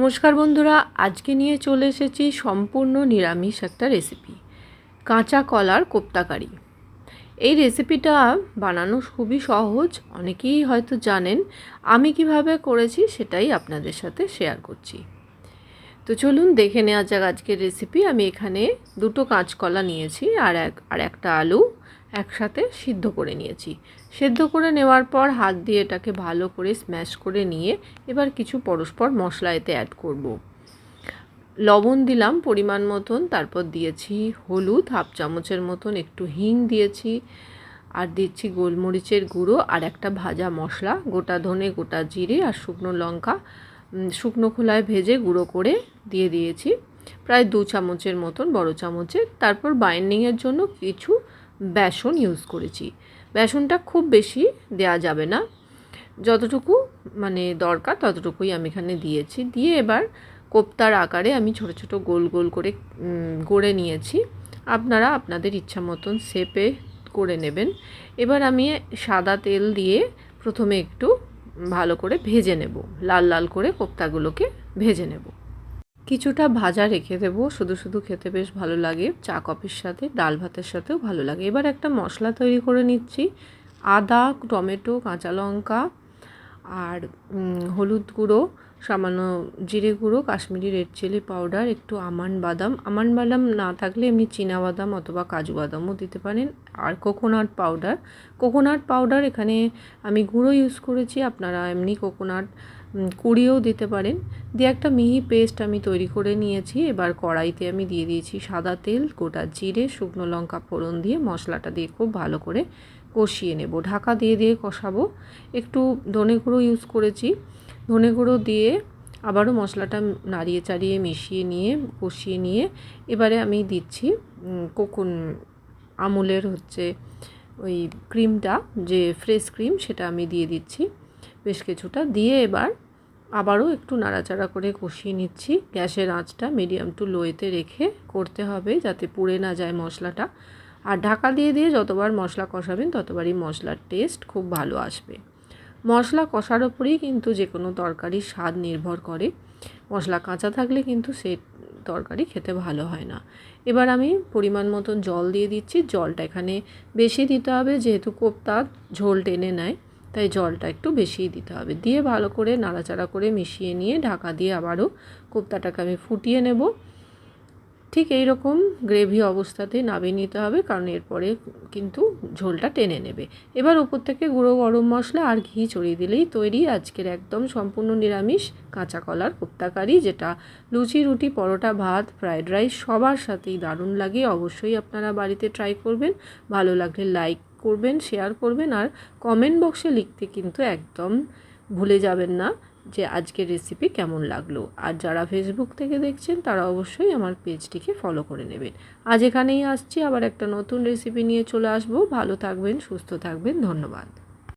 নমস্কার বন্ধুরা, আজকে নিয়ে চলে এসেছি সম্পূর্ণ নিরামিষ একটা রেসিপি কাঁচা কলার কোপ্তাকারি। এই রেসিপিটা বানানো খুবই সহজ, অনেকেই হয়তো জানেন, আমি কীভাবে করেছি সেটাই আপনাদের সাথে শেয়ার করছি। তো চলুন দেখে নেওয়া যাক আজকের রেসিপি আমি এখানে দুটো কাঁচকলা নিয়েছি, আর এক, আর একটা আলু। একসাথে সিদ্ধ করে নিয়েছি। সেদ্ধ করে নেওয়ার পর হাত দিয়ে এটাকে ভালো করে স্ম্যাশ করে নিয়ে এবার কিছু পরস্পর মশলা এতে অ্যাড করব। লবণ দিলাম পরিমাণ মতন, তারপর দিয়েছি হলুদ হাফ চামচের মতন, একটু হিং দিয়েছি, আর দিচ্ছি গোলমরিচের গুঁড়ো, আর একটা ভাজা মশলা, গোটা ধনে, গোটা জিরে, আর শুকনো লঙ্কা শুকনো খোলায় ভেজে গুঁড়ো করে দিয়ে দিয়েছি। প্রায় দু চামচের মতন, বড় চামচের। তারপর বাইন্ডিংয়ের জন্য কিছু বেসন ইউজ করেছি। বেসনটা খুব বেশি দেয়া যাবে না। যতটুকু মানে দরকার ততটুকুই আমি এখানে দিয়েছি। দিয়ে এবার কোপ্তার আকারে আমি ছোট ছোট গোল গোল করে গড়ে নিয়েছি। আপনারা আপনাদের ইচ্ছা মতন শেপে করে নেবেন। এবার আমি সাদা তেল দিয়ে প্রথমে একটু ভালো করে ভেজে নেব। লাল লাল করে কোপ্তাগুলোকে ভেজে নেব। কিছুটা ভাজা রেখে দেবো। শুধু শুধু খেতে বেশ ভালো লাগে। চা কফির সাথে, ডাল ভাতের সাথেও ভালো লাগে। এবার একটা মশলা তৈরি করে নিচ্ছি। আদা, টমেটো, কাঁচা লঙ্কা আর হলুদ গুঁড়ো। সামান্য জিরে গুঁড়ো, কাশ্মীরি রেড চিলি পাউডার, একটু আমান বাদাম। আমান বাদাম না থাকলে এমনি চীনা বাদাম অথবা কাজু বাদামও দিতে পারেন। আর কোকোনাট পাউডার। কোকোনাট পাউডার এখানে আমি গুঁড়ো ইউজ করেছি, আপনারা এমনি কোকোনাট কুড়িয়েও দিতে পারেন। দিয়ে একটা মিহি পেস্ট আমি তৈরি করে নিয়েছি। এবার কড়াইতে আমি দিয়ে দিয়েছি সাদা তেল, গোটা জিরে, শুকনো লঙ্কা ফোড়ন দিয়ে মশলাটা দিয়ে খুব ভালো করে কষিয়ে নেব। ঢাকা দিয়ে দিয়ে কষাবো। একটু ধনে গুঁড়ো ইউজ করেছি। ধনে গুঁড়ো দিয়ে আবারও মশলাটা নাড়িয়ে চাড়িয়ে মিশিয়ে নিয়ে, কষিয়ে নিয়ে এবারে আমি দিচ্ছি কোকুন আমুলের হচ্ছে ওই ক্রিমটা, যে ফ্রেশ ক্রিম সেটা আমি দিয়ে দিচ্ছি বেশ কিছুটা। দিয়ে এবার আবারও একটু নাড়াচাড়া করে কষিয়ে নিচ্ছি। গ্যাসের আঁচটা মিডিয়াম টু লোয়েতে রেখে করতে হবে যাতে পুড়ে না যায় মশলাটা। আর ঢাকা দিয়ে দিয়ে যতবার মশলা কষাবেন ততবারই মশলার টেস্ট খুব ভালো আসবে। মশলা কষার ওপরেই কিন্তু যে কোনো তরকারির স্বাদ নির্ভর করে। মশলা কাঁচা থাকলে কিন্তু সে তরকারি খেতে ভালো হয় না। এবার আমি পরিমাণ মতন জল দিয়ে দিচ্ছি। জলটা এখানে বেশি দিতে হবে, যেহেতু কোপ্তা ঝোল টেনে নেয়, তাই জলটা একটু বেশিই দিতে হবে। দিয়ে ভালো করে নাড়াচাড়া করে মিশিয়ে নিয়ে ঢাকা দিয়ে আবারও কোপ্তাটাকে আমি ফুটিয়ে নেব। ঠিক এই রকম গ্রেভি অবস্থাতে নামিয়ে নিতে হবে, কারণ এরপরে কিন্তু ঝোলটা টেনে নেবে। এবার উপর থেকে গুঁড়ো গরম মশলা আর ঘি ছড়িয়ে দিলেই তৈরি আজকের একদম সম্পূর্ণ নিরামিষ কাঁচা কলার কোপ্তাকারি যেটা লুচি, রুটি, পরোটা, ভাত, ফ্রায়েড রাইস সবার সাথেই দারুণ লাগে। অবশ্যই আপনারা বাড়িতে ট্রাই করবেন, ভালো লাগলে লাইক করবেন, শেয়ার করবেন আর কমেন্ট বক্সে লিখতে কিন্তু একদম ভুলে যাবেন না। যে আজকের রেসিপি কেমন লাগল। আর যারা ফেসবুক থেকে দেখছেন, তারা অবশ্যই আমার পেজটিকে ফলো করে নেবেন। আজ এখানেই আসছি, আবার একটা নতুন রেসিপি নিয়ে চলে আসব। ভালো থাকবেন, সুস্থ থাকবেন, ধন্যবাদ।